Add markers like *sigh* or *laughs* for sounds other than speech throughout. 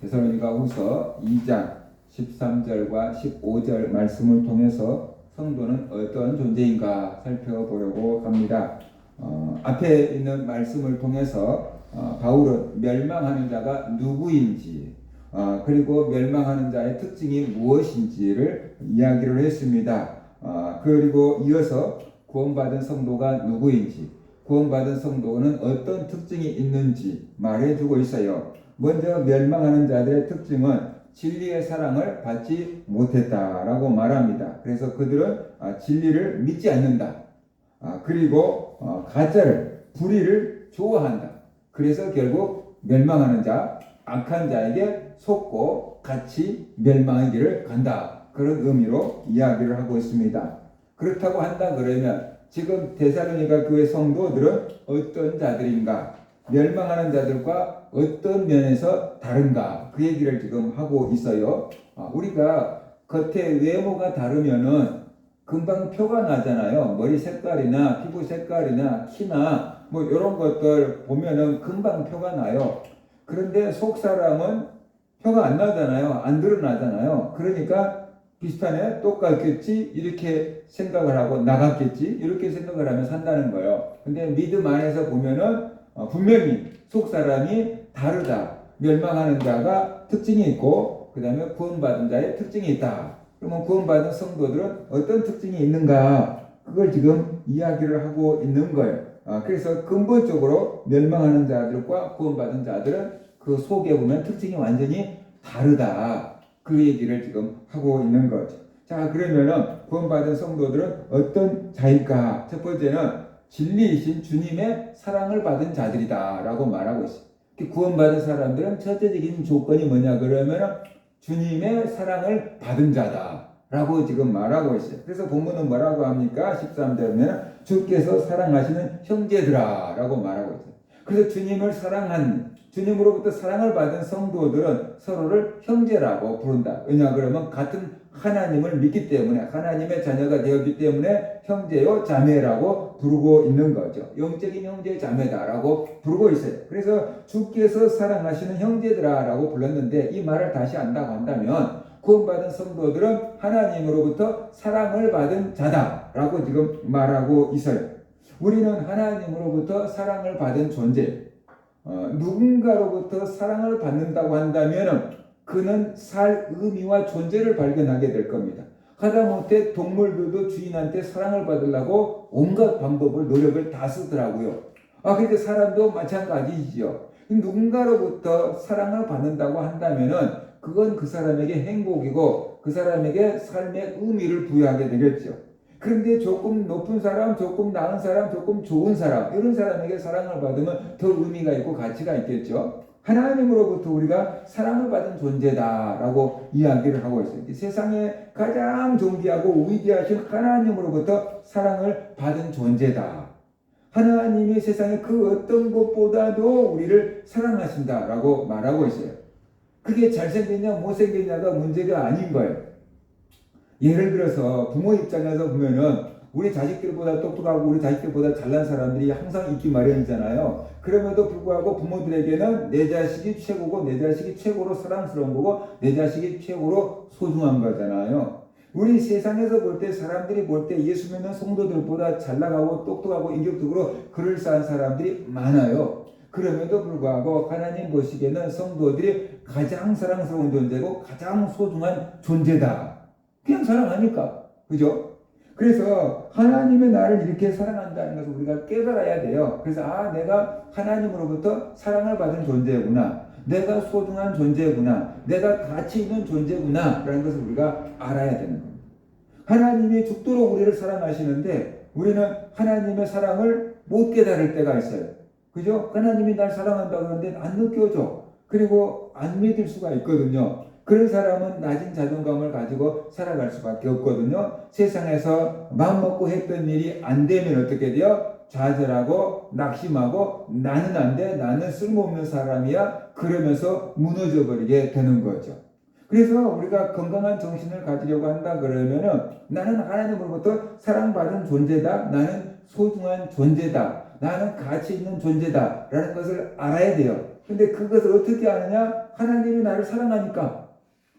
데살로니가 후서 2장 13절과 15절 말씀을 통해서 성도는 어떤 존재인가 살펴보려고 합니다. 어, 앞에 있는 말씀을 통해서 어, 바울은 멸망하는 자가 누구인지 어, 그리고 멸망하는 자의 특징이 무엇인지를 이야기를 했습니다. 어, 그리고 이어서 구원받은 성도가 누구인지 구원받은 성도는 어떤 특징이 있는지 말해주고 있어요. 먼저 멸망하는 자들의 특징은 진리의 사랑을 받지 못했다라고 말합니다. 그래서 그들은 아, 진리를 믿지 않는다. 아, 그리고 어, 가짜를 불의를 좋아한다. 그래서 결국 멸망하는 자, 악한 자에게 속고 같이 멸망의 길을 간다. 그런 의미로 이야기를 하고 있습니다. 그렇다고 한다 그러면 지금 데살로니가 교회 성도들은 어떤 자들인가? 멸망하는 자들과 어떤 면에서 다른가? 그 얘기를 지금 하고 있어요. 아, 우리가 겉에 외모가 다르면은 금방 표가 나잖아요. 머리 색깔이나 피부 색깔이나 키나 뭐 이런 것들 보면은 금방 표가 나요. 그런데 속 사람은 표가 안 나잖아요. 안 드러나잖아요. 그러니까 비슷하네, 똑같겠지 이렇게 생각을 하고 나갔겠지 이렇게 생각을 하면 산다는 거예요. 근데 믿음 안에서 보면은 어, 분명히 속 사람이 다르다. 멸망하는 자가 특징이 있고 그 다음에 구원받은 자의 특징이 있다. 그러면 구원받은 성도들은 어떤 특징이 있는가? 그걸 지금 이야기를 하고 있는 거예요. 아, 그래서 근본적으로 멸망하는 자들과 구원받은 자들은 그 속에 보면 특징이 완전히 다르다. 그 얘기를 지금 하고 있는 거죠. 자, 그러면은 구원받은 성도들은 어떤 자일까? 첫 번째는 진리이신 주님의 사랑을 받은 자들이다라고 말하고 있어요. 구원받은 사람들은 첫째적인 조건이 뭐냐 그러면 주님의 사랑을 받은 자다라고 지금 말하고 있어요. 그래서 본문은 뭐라고 합니까? 13절에는 주께서 사랑하시는 형제들아라고 말하고 있어요. 그래서 주님을 사랑한 주님으로부터 사랑을 받은 성도들은 서로를 형제라고 부른다. 왜냐 그러면 같은 하나님을 믿기 때문에 하나님의 자녀가 되었기 때문에 형제요 자매라고 부르고 있는 거죠. 영적인 형제 자매다라고 부르고 있어요. 그래서 주께서 사랑하시는 형제들아라고 불렀는데 이 말을 다시 한다고 한다면 구원받은 성도들은 하나님으로부터 사랑을 받은 자다라고 지금 말하고 있어요. 우리는 하나님으로부터 사랑을 받은 존재. 어, 누군가로부터 사랑을 받는다고 한다면 그는 살 의미와 존재를 발견하게 될 겁니다. 하다못해 동물들도 주인한테 사랑을 받으려고 온갖 방법을 노력을 다 쓰더라고요. 아, 근데 사람도 마찬가지지요. 누군가로부터 사랑을 받는다고 한다면은 그건 그 사람에게 행복이고 그 사람에게 삶의 의미를 부여하게 되겠죠. 그런데 조금 높은 사람, 조금 나은 사람, 조금 좋은 사람, 이런 사람에게 사랑을 받으면 더 의미가 있고 가치가 있겠죠. 하나님으로부터 우리가 사랑을 받은 존재다라고 이야기를 하고 있어요. 세상에 가장 존귀하고 위대하신 하나님으로부터 사랑을 받은 존재다. 하나님이 세상의 그 어떤 것보다도 우리를 사랑하신다라고 말하고 있어요. 그게 잘생겼냐 못생겼냐가 문제가 아닌 거예요. 예를 들어서 부모 입장에서 보면은 우리 자식들보다 똑똑하고 우리 자식들보다 잘난 사람들이 항상 있기 마련이잖아요. 그럼에도 불구하고 부모들에게는 내 자식이 최고고 내 자식이 최고로 사랑스러운 거고 내 자식이 최고로 소중한 거잖아요. 우리 세상에서 볼 때 사람들이 볼 때 예수 믿는 성도들보다 잘 나가고 똑똑하고 인격적으로 그럴싸한 사람들이 많아요. 그럼에도 불구하고 하나님 보시기에는 성도들이 가장 사랑스러운 존재고 가장 소중한 존재다. 그냥 사랑하니까. 그죠? 그래서 하나님의 나를 이렇게 사랑한다는 것을 우리가 깨달아야 돼요. 그래서 아, 내가 하나님으로부터 사랑을 받은 존재구나. 내가 소중한 존재구나. 내가 가치 있는 존재구나. 라는 것을 우리가 알아야 되는 겁니다. 하나님이 죽도록 우리를 사랑하시는데 우리는 하나님의 사랑을 못 깨달을 때가 있어요. 그죠? 하나님이 날 사랑한다 그러는데 안 느껴져. 그리고 안 믿을 수가 있거든요. 그런 사람은 낮은 자존감을 가지고 살아갈 수밖에 없거든요. 세상에서 마음먹고 했던 일이 안 되면 어떻게 돼요? 좌절하고 낙심하고 나는 안 돼, 나는 쓸모없는 사람이야. 그러면서 무너져 버리게 되는 거죠. 그래서 우리가 건강한 정신을 가지려고 한다 그러면은 나는 하나님으로부터 사랑받은 존재다. 나는 소중한 존재다. 나는 가치 있는 존재다. 라는 것을 알아야 돼요. 근데 그것을 어떻게 아느냐? 하나님이 나를 사랑하니까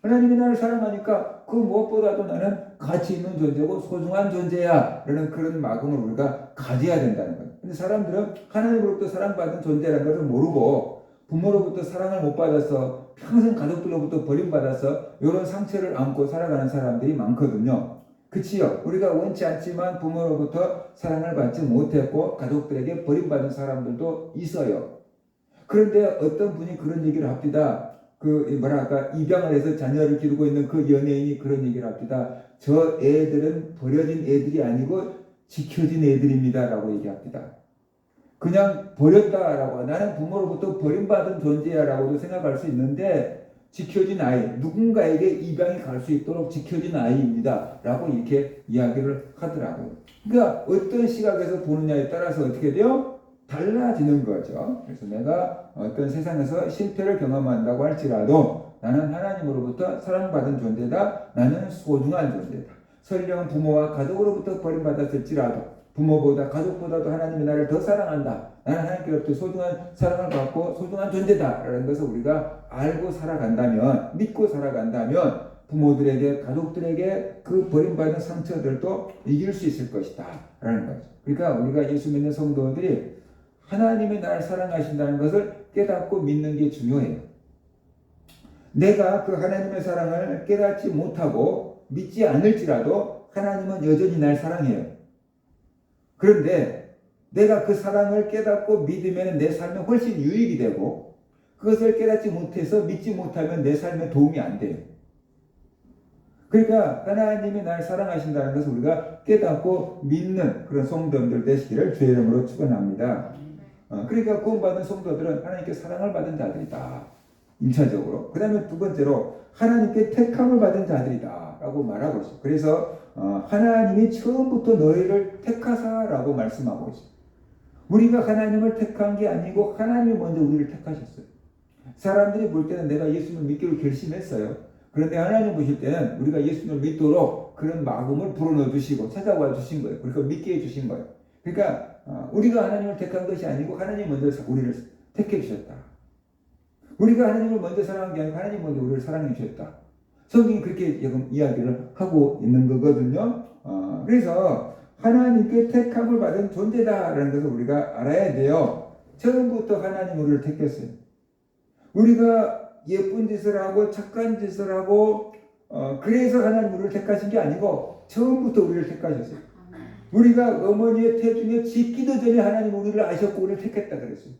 하나님이 나를 사랑하니까 그 무엇보다도 나는 가치 있는 존재고 소중한 존재야 라는 그런 마음을 우리가 가져야 된다는 거예요. 근데 사람들은 하나님으로부터 사랑받은 존재라는 것을 모르고 부모로부터 사랑을 못 받아서 평생 가족들로부터 버림받아서 이런 상처를 안고 살아가는 사람들이 많거든요. 그치요? 우리가 원치 않지만 부모로부터 사랑을 받지 못했고 가족들에게 버림받은 사람들도 있어요. 그런데 어떤 분이 그런 얘기를 합니다. 그 뭐랄까 입양을 해서 자녀를 기르고 있는 그 연예인이 그런 얘기를 합니다. 저 애들은 버려진 애들이 아니고 지켜진 애들입니다라고 얘기합니다. 그냥 버렸다라고 나는 부모로부터 버림받은 존재야라고도 생각할 수 있는데 지켜진 아이 누군가에게 입양이 갈 수 있도록 지켜진 아이입니다라고 이렇게 이야기를 하더라고요. 그러니까 어떤 시각에서 보느냐에 따라서 어떻게 돼요? 달라지는 거죠. 그래서 내가 어떤 세상에서 실패를 경험한다고 할지라도 나는 하나님으로부터 사랑받은 존재다. 나는 소중한 존재다. 설령 부모와 가족으로부터 버림받았을지라도 부모보다 가족보다도 하나님이 나를 더 사랑한다. 나는 하나님께로부터 소중한 사랑을 받고 소중한 존재다라는 것을 우리가 알고 살아간다면 믿고 살아간다면 부모들에게 가족들에게 그 버림받은 상처들도 이길 수 있을 것이다라는 거죠. 그러니까 우리가 예수 믿는 성도들이 하나님이 나를 사랑하신다는 것을 깨닫고 믿는 게 중요해요. 내가 그 하나님의 사랑을 깨닫지 못하고 믿지 않을지라도 하나님은 여전히 날 사랑해요. 그런데 내가 그 사랑을 깨닫고 믿으면 내 삶에 훨씬 유익이 되고 그것을 깨닫지 못해서 믿지 못하면 내 삶에 도움이 안 돼요. 그러니까 하나님이 날 사랑하신다는 것을 우리가 깨닫고 믿는 그런 성도들 되시기를 주의 이름으로 축원합니다. 어, 그러니까 구원받은 성도들은 하나님께 사랑을 받은 자들이다. 1차적으로. 그 다음에 두 번째로 하나님께 택함을 받은 자들이다. 라고 말하고 있어요. 그래서 어, 하나님이 처음부터 너희를 택하사라고 말씀하고 있어요. 우리가 하나님을 택한 게 아니고 하나님이 먼저 우리를 택하셨어요. 사람들이 볼 때는 내가 예수님을 믿기로 결심했어요. 그런데 하나님 보실 때는 우리가 예수님을 믿도록 그런 마음을 불어넣어 주시고 찾아와 주신 거예요. 그러니까 믿게 해 주신 거예요. 그러니까 어, 우리가 하나님을 택한 것이 아니고 하나님 먼저 우리를 택해 주셨다. 우리가 하나님을 먼저 사랑한 게 아니고 하나님 먼저 우리를 사랑해 주셨다. 성경이 그렇게 지금 이야기를 하고 있는 거거든요. 어, 그래서 하나님께 택함을 받은 존재다라는 것을 우리가 알아야 돼요. 처음부터 하나님 우리를 택했어요. 우리가 예쁜 짓을 하고 착한 짓을 하고 어, 그래서 하나님 우리를 택하신 게 아니고 처음부터 우리를 택하셨어요. 우리가 어머니의 태중에 짓기도 전에 하나님 우리를 아셨고 우리를 택했다 그랬어요.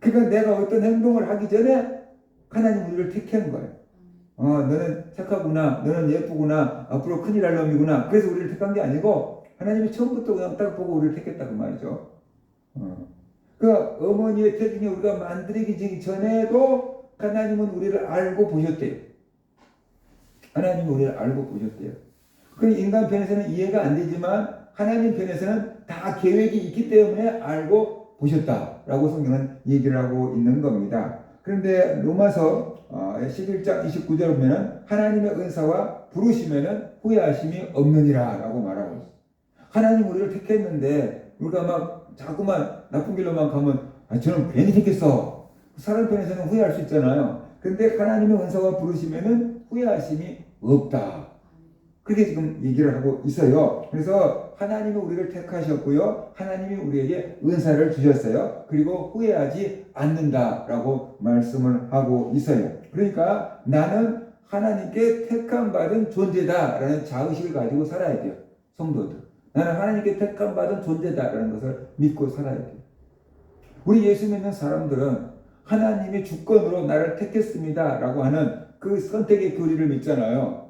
그러니까 내가 어떤 행동을 하기 전에 하나님 우리를 택한 거예요. 어, 너는 착하구나, 너는 예쁘구나, 앞으로 큰일 할 놈이구나. 그래서 우리를 택한 게 아니고 하나님이 처음부터 그냥 딱 보고 우리를 택했다 그 말이죠. 어. 그 어머니의 태중에 우리가 만들기 전에도 하나님은 우리를 알고 보셨대요. 하나님이 우리를 알고 보셨대요. 그 인간 편에서는 이해가 안 되지만 하나님 편에서는 다 계획이 있기 때문에 알고 보셨다라고 성경은 얘기를 하고 있는 겁니다. 그런데 로마서 11장 29절 보면은 하나님의 은사와 부르시면은 후회하심이 없느니라라고 말하고 있어요. 하나님 우리를 택했는데 우리가 막 자꾸만 나쁜 길로만 가면 아, 저는 괜히 택했어. 사람 편에서는 후회할 수 있잖아요. 근데 하나님의 은사와 부르시면은 후회하심이 없다. 그렇게 지금 얘기를 하고 있어요. 그래서 하나님이 우리를 택하셨고요. 하나님이 우리에게 은사를 주셨어요. 그리고 후회하지 않는다라고 말씀을 하고 있어요. 그러니까 나는 하나님께 택함 받은 존재다라는 자의식을 가지고 살아야 돼요. 성도들. 나는 하나님께 택함 받은 존재다라는 것을 믿고 살아야 돼요. 우리 예수 믿는 사람들은 하나님이 주권으로 나를 택했습니다라고 하는 그 선택의 교리를 믿잖아요.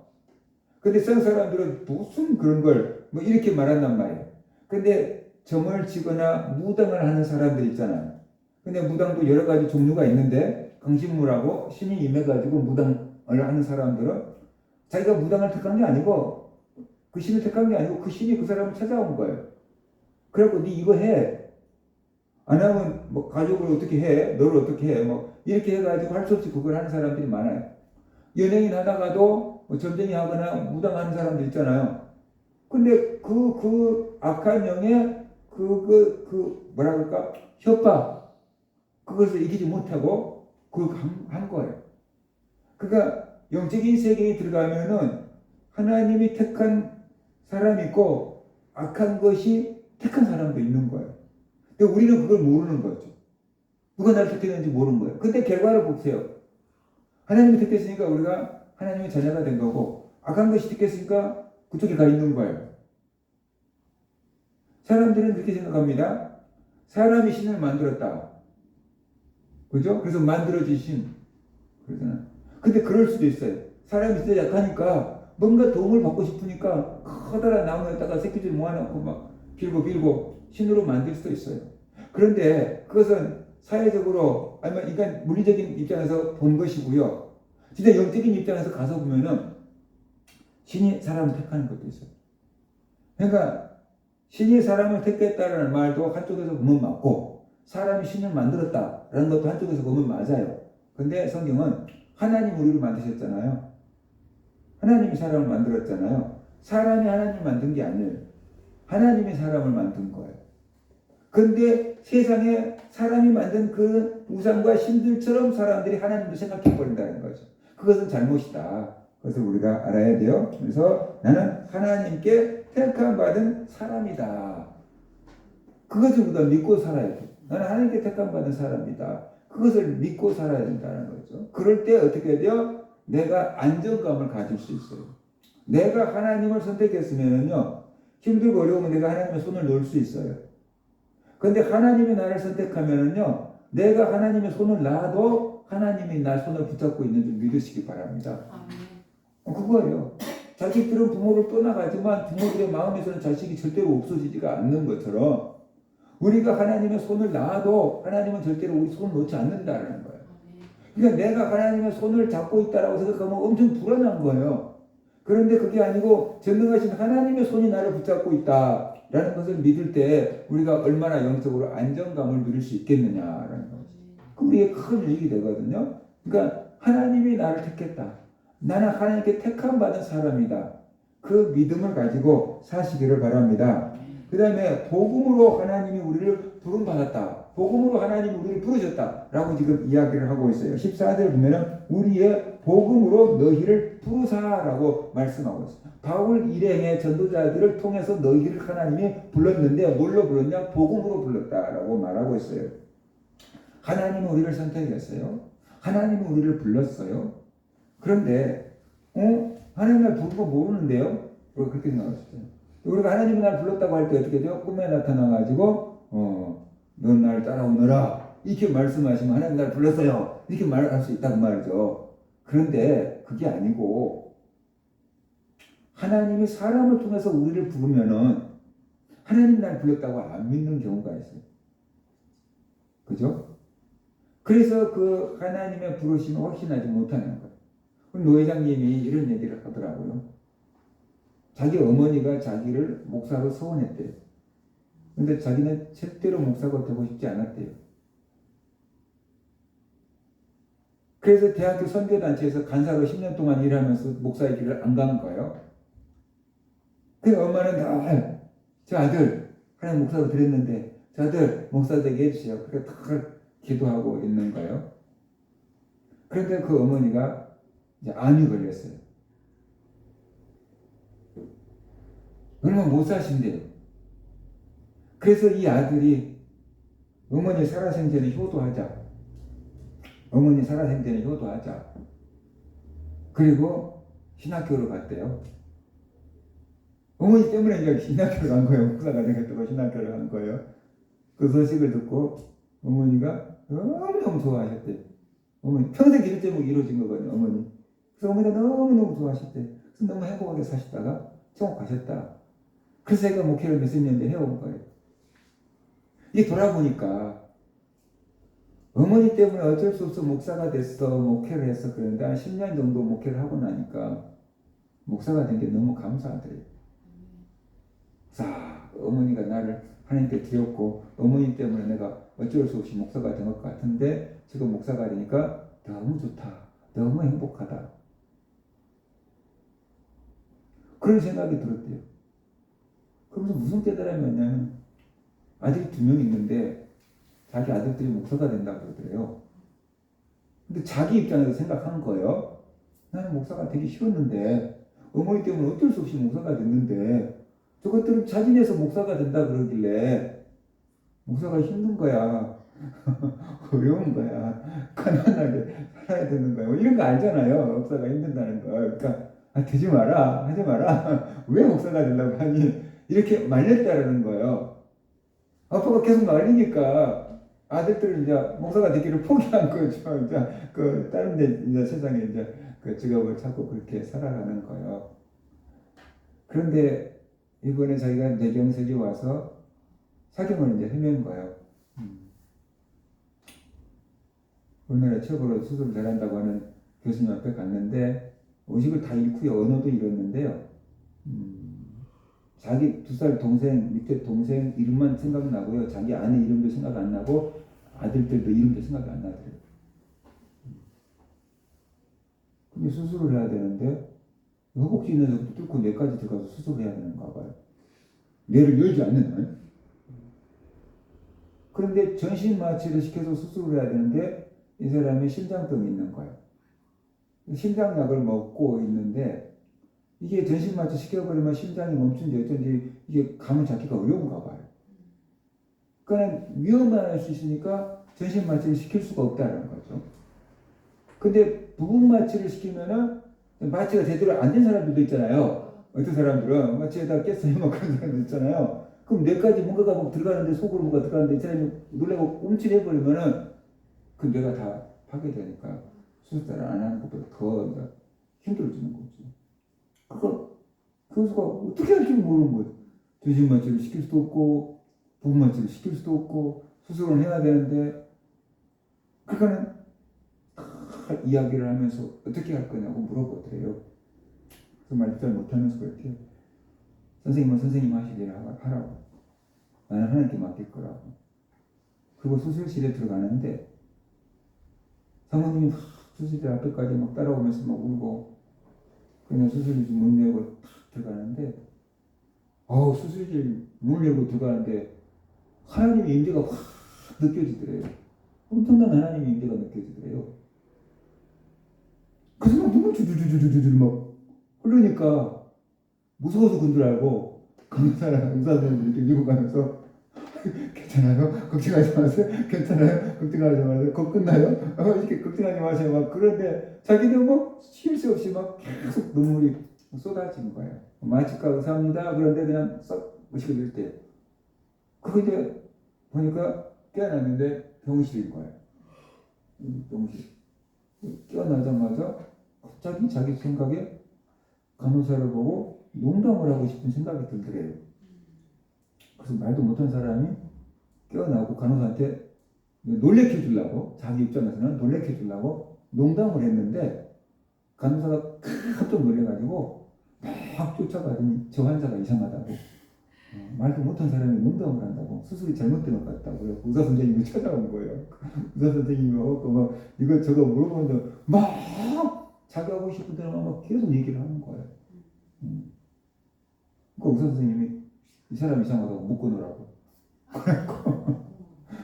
근데 선 사람들은 무슨 그런 걸 뭐 이렇게 말한단 말이에요. 근데 점을 치거나 무당을 하는 사람들 있잖아요. 근데 무당도 여러 가지 종류가 있는데 강신무라고 신이 임해가지고 무당을 하는 사람들은 자기가 무당을 택한 게 아니고 그 신을 택한 게 아니고 그 신이 그 사람을 찾아온 거예요. 그래갖고 네 이거 해. 안 하면 뭐 가족을 어떻게 해? 너를 어떻게 해? 뭐 이렇게 해가지고 할 수 없이 그걸 하는 사람들이 많아요. 연예인 하다가도 뭐 전쟁이 하거나 무당하는 사람들 있잖아요. 근데 그, 그 악한 영의 그, 그, 그, 뭐라 그럴까? 협박. 그것을 이기지 못하고 그걸 한, 한 거예요. 그러니까 영적인 세계에 들어가면은 하나님이 택한 사람이 있고 악한 것이 택한 사람도 있는 거예요. 근데 우리는 그걸 모르는 거죠. 누가 나를 택했는지 모르는 거예요. 근데 결과를 보세요. 하나님이 택했으니까 우리가 하나님의 자녀가 된 거고 악한 것이 택했으니까 그쪽에 가 있는 거예요. 사람들은 그렇게 생각합니다. 사람이 신을 만들었다. 그죠? 그래서 만들어진 신. 그러잖아. 근데 그럴 수도 있어요. 사람이 진짜 약하니까 뭔가 도움을 받고 싶으니까 커다란 나무에다가 새끼줄 모아놓고 막 빌고 빌고 신으로 만들 수도 있어요. 그런데 그것은 사회적으로 아니면 인간 물리적인 입장에서 본 것이고요. 진짜 영적인 입장에서 가서 보면은 신이 사람을 택하는 것도 있어요. 그러니까 신이 사람을 택했다라는 말도 한쪽에서 보면 맞고 사람이 신을 만들었다라는 것도 한쪽에서 보면 맞아요. 근데 성경은 하나님 우리를 만드셨잖아요. 하나님이 사람을 만들었잖아요. 사람이 하나님 만든 게 아니에요. 하나님이 사람을 만든 거예요. 근데 세상에 사람이 만든 그 우상과 신들처럼 사람들이 하나님을 생각해 버린다는 거죠. 그것은 잘못이다. 그것을 우리가 알아야 돼요. 그래서 나는 하나님께 택함 받은 사람이다. 그것을 우리가 믿고 살아야 돼. 나는 하나님께 택함 받은 사람이다. 그것을 믿고 살아야 된다는 거죠. 그럴 때 어떻게 돼요? 내가 안정감을 가질 수 있어요. 내가 하나님을 선택했으면요. 힘들고 어려우면 내가 하나님의 손을 놓을 수 있어요. 근데 하나님이 나를 선택하면은요. 내가 하나님의 손을 놔도 하나님이 날 손을 붙잡고 있는 줄 믿으시기 바랍니다. 어, 그거예요. 자식들은 부모를 떠나가지만 부모들의 마음에서는 자식이 절대로 없어지지가 않는 것처럼 우리가 하나님의 손을 놔도 하나님은 절대로 우리 손을 놓지 않는다는 거예요. 그러니까 내가 하나님의 손을 잡고 있다라고 생각하면 엄청 불안한 거예요. 그런데 그게 아니고 전능하신 하나님의 손이 나를 붙잡고 있다라는 것을 믿을 때 우리가 얼마나 영적으로 안정감을 누릴 수 있겠느냐라는. 그 우리의 큰 유익이 되거든요. 그러니까 하나님이 나를 택했다. 나는 하나님께 택함 받은 사람이다. 그 믿음을 가지고 사시기를 바랍니다. 그 다음에 복음으로 하나님이 우리를 부름 받았다. 복음으로 하나님이 우리를 부르셨다. 라고 지금 이야기를 하고 있어요. 14절 보면은 우리의 복음으로 너희를 부르사라고 말씀하고 있어요. 바울 일행의 전도자들을 통해서 너희를 하나님이 불렀는데 뭘로 불렀냐? 복음으로 불렀다라고 말하고 있어요. 하나님은 우리를 선택했어요. 하나님은 우리를 불렀어요. 그런데 어? 하나님 날 부른 거 모르는데요? 그렇게 생각하셨어요. 우리가 하나님이 날 불렀다고 할 때 어떻게 돼요? 꿈에 나타나가지고 어, 넌날 따라오너라 이렇게 말씀하시면 하나님 날 불렀어요 이렇게 말할 수 있단 말이죠. 그런데 그게 아니고 하나님이 사람을 통해서 우리를 부르면은 하나님 날 불렀다고 안 믿는 경우가 있어요. 그죠? 그래서 그 하나님의 부르심을 확신하지 못하는 거예요. 노 회장님이 이런 얘기를 하더라고요. 자기 어머니가 자기를 목사로 소원했대요. 근데 자기는 절대로 목사가 되고 싶지 않았대요. 그래서 대학교 선교단체에서 간사로 10년 동안 일하면서 목사의 길을 안 간 거예요. 그 엄마는 다, 저 아들, 하나님 목사로 드렸는데, 저 아들 목사 되게 해주세요. 그래, 다 기도하고 있는 거예요. 그런데 그 어머니가 이제 암이 걸렸어요. 얼마 못 사신대요. 그래서 이 아들이 어머니 살아생전에 효도하자. 어머니 살아생전에 효도하자. 그리고 신학교로 갔대요. 어머니 때문에 이제 신학교를 간 거예요. 목사가 되겠다고 신학교를 간 거예요. 그 소식을 듣고 어머니가 너무너무 좋아하셨대요. 어머니 평생 기도 제목이 이루어진 거거든요. 어머니. 그래서 어머니가 너무너무 좋아하셨대. 그래서 너무 행복하게 사시다가 천국 가셨다. 그래서 제가 목회를 몇십 년째 해온 거예요. 이게 돌아보니까 어머니 때문에 어쩔 수 없어 목사가 됐어 목회를 했어 그런데 한 10년 정도 목회를 하고 나니까 목사가 된 게 너무 감사하더래요. 자 어머니가 나를 하나님께 드렸고 어머니 때문에 내가 어쩔 수 없이 목사가 된 것 같은데 지금 목사가 되니까 너무 좋다. 너무 행복하다. 그런 생각이 들었대요. 그러면서 무슨 깨달음이 왔냐면 아들이 두 명 있는데 자기 아들들이 목사가 된다고 그러더래요. 근데 자기 입장에서 생각한 거예요. 나는 목사가 되기 싫었는데 어머니 때문에 어쩔 수 없이 목사가 됐는데 저것들은 자진해서 목사가 된다 그러길래 목사가 힘든 거야. *laughs* 어려운 거야. 가난하게 살아야 되는 거야. 뭐 이런 거 알잖아요. 목사가 힘든다는 거. 그러니까 아, 되지 마라. 하지 마라. *laughs* 왜 목사가 되려고 하니? 이렇게 말렸다라는 거예요. 아빠가 계속 말리니까 아들들은 이제 목사가 되기를 포기한 거죠. *laughs* 이제 그 다른 데 이제 세상에 이제 그 직업을 찾고 그렇게 살아가는 거예요. 그런데 이번에 자기가 내경색이 와서 사경을 이제 헤맨 거예요. 음. 우리나라 최고로 수술 잘한다고 하는 교수님 앞에 갔는데 의식을 다 잃고요. 언어도 잃었는데요. 음, 자기 두 살 동생 밑에 동생 이름만 생각나고요. 자기 아내 이름도 생각 안 나고 아들들도 이름도 생각이 안 나더래요. 근데 수술을 해야 되는데 허벅지 있는 데부터 뚫고 뇌까지 들어가서 수술을 해야 되는가 봐요. 뇌를 열지 않는 한. 그런데 전신 마취를 시켜서 수술을 해야 되는데 이 사람이 심장병이 있는 거예요. 심장약을 먹고 있는데 이게 전신 마취 시켜버리면 심장이 멈춘지 어쩐지 이게 감을 잡기가 어려운가 봐요. 그러니까 위험할 수 있으니까 전신 마취를 시킬 수가 없다는 거죠. 근데 부분 마취를 시키면은 마취가 제대로 안 된 사람들도 있잖아요. 어떤 사람들은 마취에다 깼어요. 막 그런 사람들 있잖아요. 그럼 뇌까지 뭔가가 막 들어가는데 속으로 뭔가 들어가는데 이 사람이 놀래고 움찔해버리면은 그 뇌가 다 파괴되니까 수술을 안 하는 것보다 더 힘들어지는 거죠. 그거 교수가 어떻게 할지 모르는 거예요. 마취를 시킬 수도 없고 부분 마취를 시킬 수도 없고 수술을 해야 되는데 그러니까는 다 이야기를 하면서 어떻게 할 거냐고 물어보더래요. 그말잘 못하면서 그렇게 선생님은 선생님 하실 일을 하- 하라고 나는 하나님께 맡길 거라고 그리고 수술실에 들어가는데 사모님이 막 수술실 앞에까지 막 따라오면서 막 울고 그냥 수술실 문탁 들어가는데 어우 수술실 문을 열고 들어가는데 하나님의 임재가 확 느껴지더래요. 엄청난 하나님의 임재가 느껴지더래요. 그래서 막 눈물 주주주주주주 막 흐르니까 무서워서 그런 줄 알고 강사랑 의사들을 이렇게 밀고 가면서 *laughs* 괜찮아요? 걱정하지 마세요. 괜찮아요? 걱정하지 마세요. 곧 끝나요? 어, 이렇게 걱정하지 마세요. 막 그런데 자기는 뭐 쉴 새 없이 막 계속 눈물이 쏟아지는 거예요. 마취과 의사입니다. 그런데 그냥 썩들 때. 그거 이제 보니까 깨어났는데 병실인 거예요. 음, 병실. 깨어나자마자 갑자기 자기 생각에 간호사를 보고 농담을 하고 싶은 생각이 들더래요. 그래서 말도 못한 사람이 깨어나고 간호사한테 놀래켜 주려고 자기 입장에서는 놀래켜 주려고 농담을 했는데 간호사가 깜짝 놀래가지고 막 쫓아가더니 저 환자가 이상하다고 어, 말도 못한 사람이 농담을 한다고 수술이 잘못된 것 같다고 의사 선생님이 찾아온 거예요. *laughs* 의사 선생님이 와서 막 이거 저거 물어보는데 막 자기 하고 싶은 대로 막 계속 얘기를 하는 거예요. 음. 그 의사 선생님이 이 사람 이상하다고 묶어놓으라고.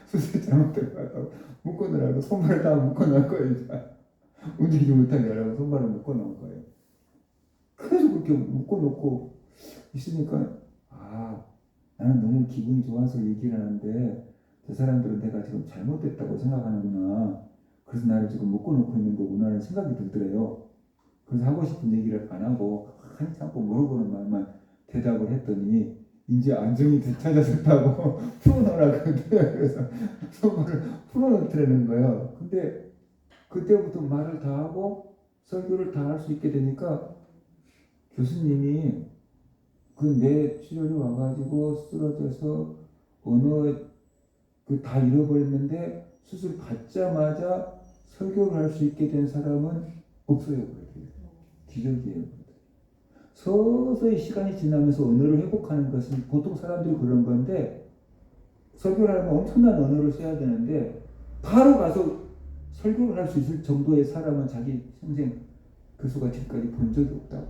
수술 잘못된 것 같다고 묶어놓으라고 손발을 다 묶어놓은 거예요. 움직이지 못하게 하려고 손발을 묶어놓은 거예요. 계속 그렇게 묶어놓고 있으니까 아 나는 너무 기분이 좋아서 얘기를 하는데 저 사람들은 내가 지금 잘못됐다고 생각하는구나. 그래서 나를 지금 묶어놓고 있는 거구나라는 생각이 들더래요. 그래서 하고 싶은 얘기를 안 하고 한참 참고 물어보는 말만 대답을 했더니 이제 안정이 되찾아졌다고 *laughs* 풀어놓으라 그러대요. 그래서 손을 풀어놓더라는 거예요. 근데 그때부터 말을 다 하고 설교를 다 할 수 있게 되니까 교수님이 그내 치료를 와가지고 쓰러져서 어느 그 다 잃어버렸는데 수술 받자마자 설교를 할 수 있게 된 사람은 없어요. 그래요. 기적이에요. 서서히 시간이 지나면서 언어를 회복하는 것은 보통 사람들이 그런 건데 설교를 하면 엄청난 언어를 써야 되는데 바로 가서 설교를 할 수 있을 정도의 사람은 자기 평생 교수가 지금까지 본 적이 없다고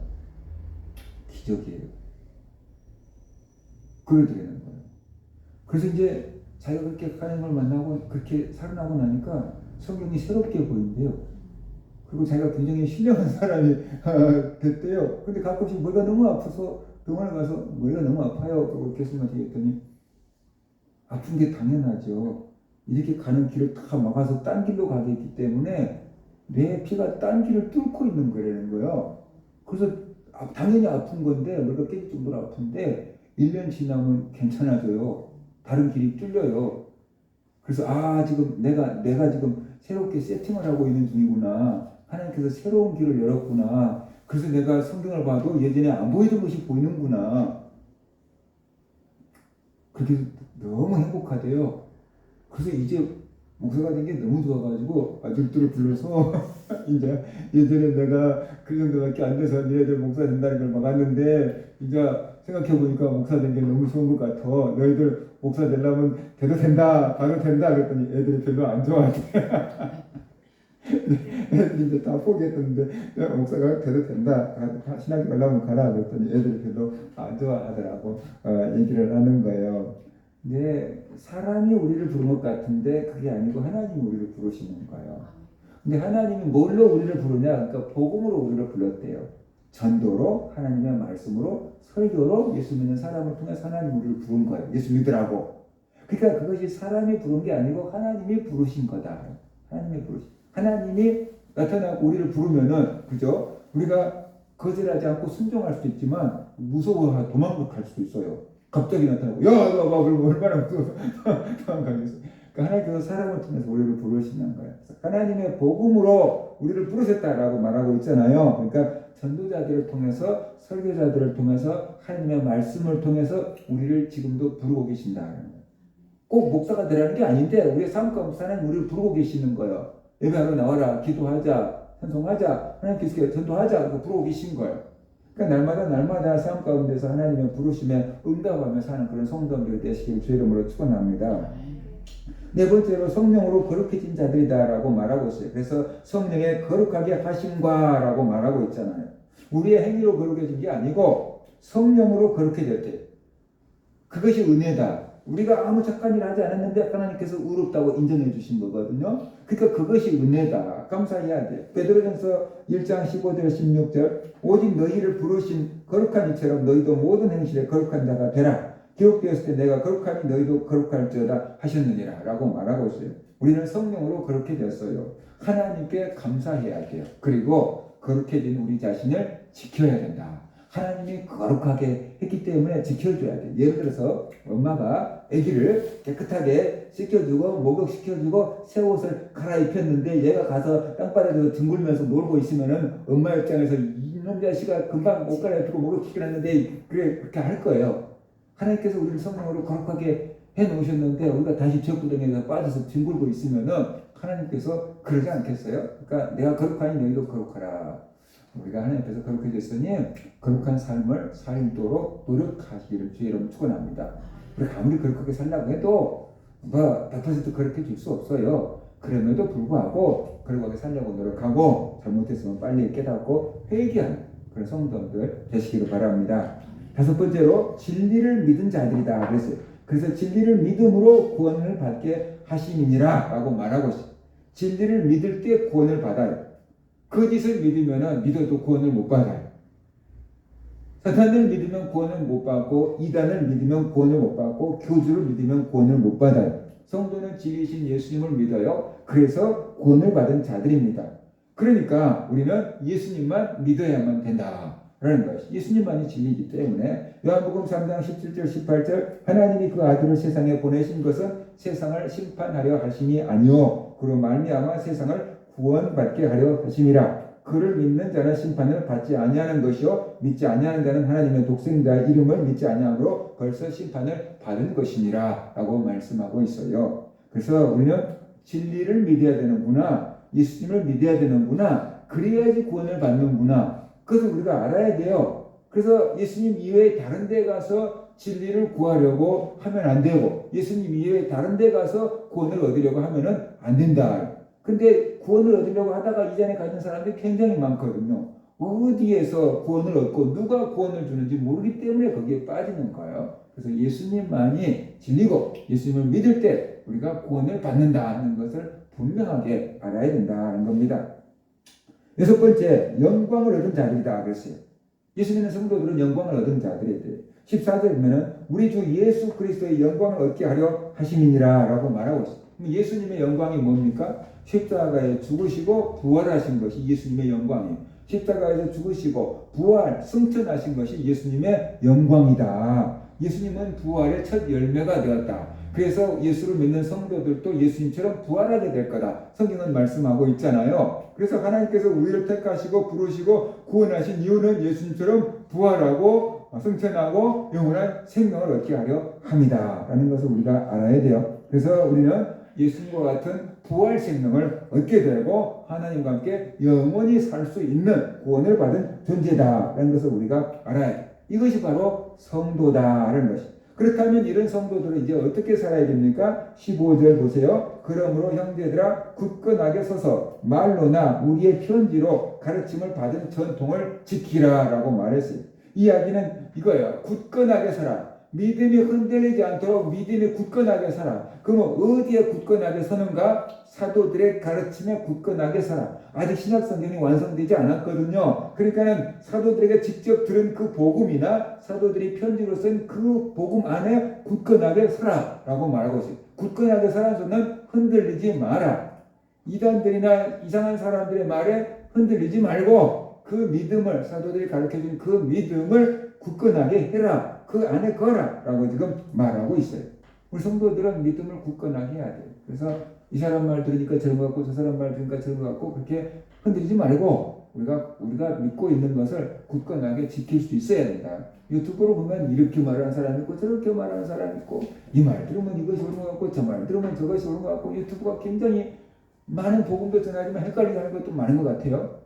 기적이에요. 그러더라는 거예요. 그래서 이제 자기가 그렇게 걸 만나고 그렇게 살아나고 나니까 성경이 새롭게 보인대요. 그리고 자기가 굉장히 신령한 *laughs* 사람이 됐대요. 근데 가끔씩 머리가 너무 아파서 병원에 가서 머리가 너무 아파요. 그리고 교수님한테 했더니 아픈 게 당연하죠. 이렇게 가는 길을 다 막아서 딴 길로 가게 했기 때문에 내 피가 딴 길을 뚫고 있는 거라는 거예요. 그래서 아, 당연히 아픈 건데 머리가 깨질 정도로 아픈데 1년 지나면 괜찮아져요. 다른 길이 뚫려요. 그래서 아 지금 내가 내가 지금 새롭게 세팅을 하고 있는 중이구나. 하나님께서 새로운 길을 열었구나. 그래서 내가 성경을 봐도 예전에 안 보이던 것이 보이는구나. 그렇게 너무 행복하대요. 그래서 이제 목사가 된 게 너무 좋아가지고 아들들을 불러서 *laughs* 이제 예전에 내가 그 정도밖에 안 돼서 너희들 목사 된다는 걸 막았는데 이제 생각해 보니까 목사 된 게 너무 좋은 것 같아. 너희들 목사 되려면 돼도 된다, 가도 된다 그랬더니 애들이 별로 안 좋아하대. *laughs* 애들이 *laughs* 이제 다 포기했는데 야, 목사가 돼도 된다, 가- 신학교 가려면 가라 그랬더니 애들이 별로 안 좋아하더라고 어, 얘기를 하는 거예요. 근데 사람이 우리를 부른 것 같은데 그게 아니고 하나님이 우리를 부르시는 거예요. 근데 하나님이 뭘로 우리를 부르냐? 그러니까 복음으로 우리를 불렀대요. 전도로 하나님의 말씀으로 설교로 예수 믿는 사람을 통해서 하나님 우리를 부른 거예요. 예수 믿으라고. 그러니까 그것이 사람이 부른 게 아니고 하나님이 부르신 거다. 하나님이 부르신. 하나님이 나타나고 우리를 부르면은 그죠? 우리가 거절하지 않고 순종할 수도 있지만 무서워 도망갈 수도 있어요. 갑자기 나타나고 야, 야, 와, 그럼 얼마나 *laughs* 도망가겠어. 그러니까 하나님께서 사람을 통해서 우리를 부르시는 거예요. 하나님의 복음으로 우리를 부르셨다라고 말하고 있잖아요. 그러니까 전도자들을 통해서 설교자들을 통해서 하나님의 말씀을 통해서 우리를 지금도 부르고 거예요. 꼭 목사가 되라는 게 아닌데 우리의 삶 가운데 하나님 우리를 부르고 계시는 거예요. 예배하러 나와라, 기도하자, 찬송하자, 하나님께서 전도하자, 그거 부르고 계신 거예요. 그러니까 날마다 날마다 삶 가운데서 하나님의 부르심에 응답하며 사는 그런 성도들이 되시기를 주의 이름으로 축원합니다. 네 번째로 성령으로 거룩해진 자들이다라고 말하고 있어요. 그래서 성령의 거룩하게 하심과라고 말하고 있잖아요. 우리의 행위로 거룩해진 게 아니고 성령으로 거룩해졌대. 그것이 은혜다. 우리가 아무 착한 일 하지 않았는데 하나님께서 의롭다고 인정해 주신 거거든요. 그러니까 그것이 은혜다. 감사해야 돼. 베드로전서 1장 15절 16절 오직 너희를 부르신 거룩한 이처럼 너희도 모든 행실에 거룩한 자가 되라. 기록되었을 때 내가 거룩하니 너희도 거룩할지어다 하셨느니라 라고 말하고 있어요. 우리는 성령으로 그렇게 됐어요. 하나님께 감사해야 돼요. 그리고 거룩해진 우리 자신을 지켜야 된다. 하나님이 거룩하게 했기 때문에 지켜줘야 돼. 예를 들어서 엄마가 아기를 깨끗하게 씻겨주고 목욕시켜주고 새 옷을 갈아입혔는데 얘가 가서 땅바닥에서 뒹굴면서 놀고 있으면은 엄마 입장에서 이놈 자식아 금방 옷 갈아입히고 목욕시켜놨는데 그래 그렇게 할 거예요. 하나님께서 우리를 성령으로 거룩하게 해 놓으셨는데 우리가 다시 지역구덩이에서 빠져서 뒹굴고 있으면은 하나님께서 그러지 않겠어요? 그러니까 내가 거룩하니 너희도 거룩하라. 우리가 하나님께서 거룩해졌으니 거룩한 삶을 살도록 노력하시기를 주의 이름 축원합니다. 우리가 아무리 거룩하게 살려고 해도 뭐100% 거룩해 줄수 없어요. 그럼에도 불구하고 거룩하게 살려고 노력하고 잘못했으면 빨리 깨닫고 회개하는 그런 성도들 되시기를 바랍니다. 다섯 번째로 진리를 믿은 자들이다 그랬어요. 그래서 진리를 믿음으로 구원을 받게 하심이니라라고 말하고. 진리를 믿을 때 구원을 받아요. 거짓을 믿으면 믿어도 구원을 못 받아요. 사탄을 믿으면 구원을 못 받고 이단을 믿으면 구원을 못 받고 교주를 믿으면 구원을 못 받아요. 성도는 진리신 예수님을 믿어요. 그래서 구원을 받은 자들입니다. 그러니까 우리는 예수님만 믿어야만 된다. 라는 것이 예수님만이 진리이기 때문에 요한복음 3장 17절 18절 하나님이 그 아들을 세상에 보내신 것은 세상을 심판하려 하심이 아니요 그로 말미암아 세상을 구원받게 하려 하심이라 그를 믿는 자는 심판을 받지 아니하는 것이요 믿지 아니하는 자는 하나님의 독생자의 이름을 믿지 아니함으로 벌써 심판을 받은 것이니라라고 말씀하고 있어요. 그래서 우리는 진리를 믿어야 되는구나 예수님을 믿어야 되는구나 그래야지 구원을 받는구나 그것을 우리가 알아야 돼요. 그래서 예수님 이외에 다른 데 가서 진리를 구하려고 하면 안 되고 예수님 이외에 다른 데 가서 구원을 얻으려고 하면은 안 된다. 근데 구원을 얻으려고 하다가 이전에 가 있는 사람들이 굉장히 많거든요. 어디에서 구원을 얻고 누가 구원을 주는지 모르기 때문에 거기에 빠지는 거예요. 그래서 예수님만이 진리고 예수님을 믿을 때 우리가 구원을 받는다는 것을 분명하게 알아야 된다는 겁니다. 여섯 번째, 영광을 얻은 자들이다 그랬어요. 예수 믿는 성도들은 영광을 얻은 자들이에요. 14절에 보면은 우리 주 예수 그리스도의 영광을 얻게 하려 하심이니라 라고 말하고 있어요. 예수님의 영광이 뭡니까? 십자가에 죽으시고 부활하신 것이 예수님의 영광이에요. 십자가에서 죽으시고 부활, 승천하신 것이 예수님의 영광이다. 예수님은 부활의 첫 열매가 되었다. 그래서 예수를 믿는 성도들도 예수님처럼 부활하게 될 거다. 성경은 말씀하고 있잖아요. 그래서 하나님께서 우리를 택하시고 부르시고 구원하신 이유는 예수님처럼 부활하고 승천하고 영원한 생명을 얻게 하려 합니다. 라는 것을 우리가 알아야 돼요. 그래서 우리는 예수님과 같은 부활 생명을 얻게 되고 하나님과 함께 영원히 살 수 있는 구원을 받은 존재다라는 것을 우리가 알아야 돼. 이것이 바로 성도다라는 것이. 그렇다면 이런 성도들은 이제 어떻게 살아야 됩니까? 15절 보세요. 그러므로 형제들아 굳건하게 서서 말로나 우리의 편지로 가르침을 받은 전통을 지키라라고 말했어요. 이야기는 이거예요. 굳건하게 살아. 믿음이 흔들리지 않도록 믿음이 굳건하게 살아. 그러면 어디에 굳건하게 서는가? 사도들의 가르침에 굳건하게 살아. 아직 신약 성경이 완성되지 않았거든요. 그러니까는 사도들에게 직접 들은 그 복음이나 사도들이 편지로 쓴 그 복음 안에 굳건하게 살아라고 말하고 있어요. 굳건하게 살아서는 흔들리지 마라. 이단들이나 이상한 사람들의 말에 흔들리지 말고 그 믿음을 사도들이 가르쳐 준 그 믿음을 굳건하게 해라. 그 안에 거라. 라고 지금 말하고 있어요. 우리 성도들은 믿음을 굳건하게 해야 돼요. 그래서 이 사람 말 들으니까 것 같고 저 사람 말 들으니까 것 같고 그렇게 흔들리지 말고 우리가 우리가 믿고 있는 것을 굳건하게 지킬 수 있어야 된다. 유튜브로 보면 이렇게 말하는 사람이 있고 저렇게 말하는 사람이 있고 이 말 들으면 이것이 옳은 것 같고 저 말 들으면 저것이 옳은 것 같고 유튜브가 굉장히 많은 복음도 전하지만 헷갈리게 하는 것도 많은 것 같아요.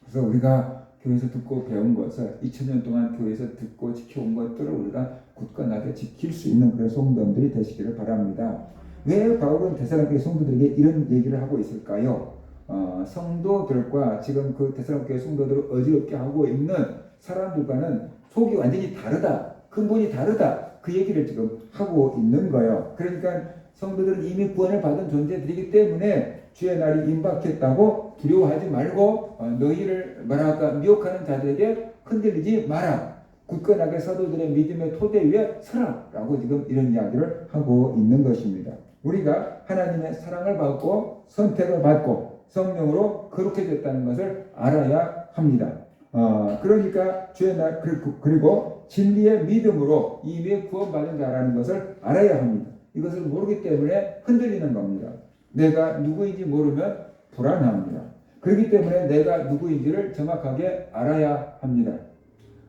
그래서 우리가 교회에서 듣고 배운 것을 2000년 동안 교회에서 듣고 지켜온 것들을 우리가 굳건하게 지킬 수 있는 그런 성도들이 되시기를 바랍니다. 왜 바울은 데살로니가 성도들에게 이런 얘기를 하고 있을까요? 어, 성도들과 지금 그 데살로니가 성도들을 어지럽게 하고 있는 사람들과는 속이 완전히 다르다. 근본이 다르다. 그 얘기를 지금 하고 있는 거예요. 그러니까 성도들은 이미 구원을 받은 존재들이기 때문에 주의 날이 임박했다고 두려워하지 말고 어, 너희를 뭐랄까 미혹하는 자들에게 흔들리지 마라. 굳건하게 사도들의 믿음의 토대 위에 서라라고 지금 이런 이야기를 하고 있는 것입니다. 우리가 하나님의 사랑을 받고 선택을 받고 성령으로 거룩해졌다는 것을 알아야 합니다. 어, 그러니까 주의 날 그리고 진리의 믿음으로 이미 구원받은 자라는 것을 알아야 합니다. 이것을 모르기 때문에 흔들리는 겁니다. 내가 누구인지 모르면 불안합니다. 그렇기 때문에 내가 누구인지를 정확하게 알아야 합니다.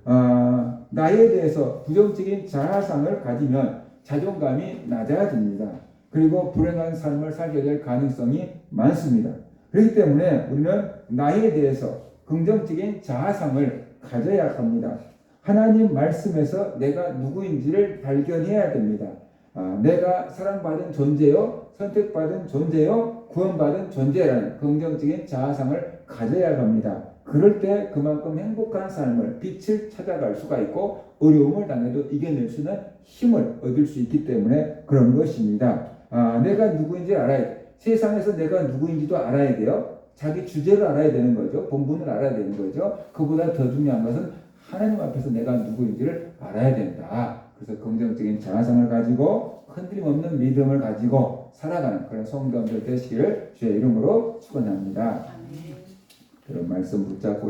아, 나에 대해서 부정적인 자아상을 가지면 자존감이 낮아집니다. 그리고 불행한 삶을 살게 될 가능성이 많습니다. 그렇기 때문에 우리는 나에 대해서 긍정적인 자아상을 가져야 합니다. 하나님 말씀에서 내가 누구인지를 발견해야 됩니다. 아, 내가 사랑받은 존재요, 선택받은 존재요, 구원받은 존재라는 긍정적인 자아상을 가져야 합니다. 그럴 때 그만큼 행복한 삶을 빛을 찾아갈 수가 있고 어려움을 당해도 이겨낼 수 있는 힘을 얻을 수 있기 때문에 그런 것입니다. 아, 내가 누구인지 알아야 돼. 세상에서 내가 누구인지도 알아야 돼요. 자기 주제를 알아야 되는 거죠. 본분을 알아야 되는 거죠. 그보다 더 중요한 것은 하나님 앞에서 내가 누구인지를 알아야 된다. 그래서 긍정적인 자아상을 가지고 흔들림 없는 믿음을 가지고 살아가는 그런 성도들 되시기를 주의 이름으로 축원합니다. 그런 말씀 붙잡고